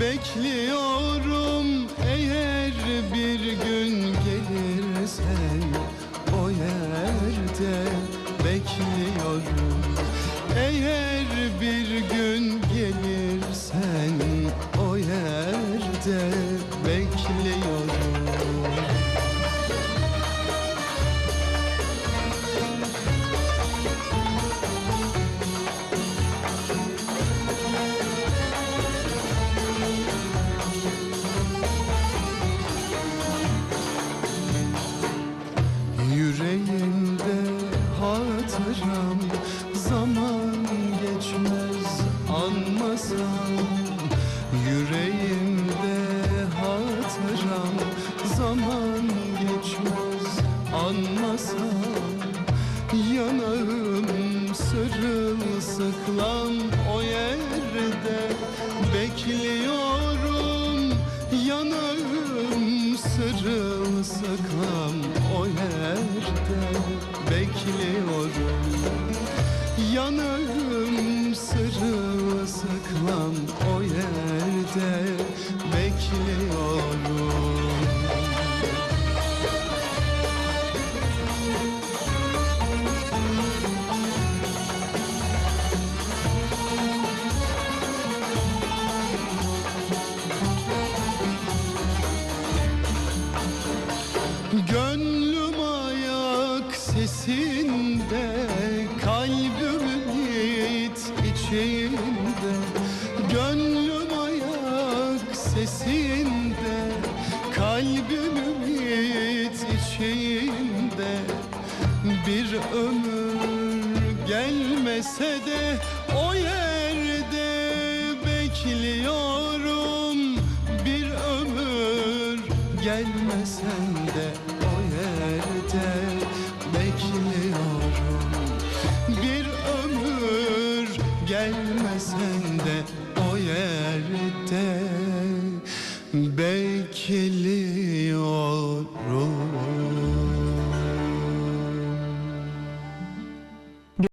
Bekliyorum. Eğer bir gün gelirsen o yerde bekliyorum. Eğer bir gün gelirsen o yerde hatıram zaman geçmez anmasam. Yüreğimde hatıram zaman geçmez anmasam. Yanağım sırılsıklam o yerde bekliyorum sırılsıklam o yerde bekliyorum. Yanağım sırılsıklam o yerde bekliyorum Gönlüm ayak sesinde Kalbim it içinde. Gönlüm ayak sesinde Kalbim it içinde. Bir ömür gelmese de O yerde bekliyorum Gelmesen de o yerde bekliyorum. Bir ömür gelmesen de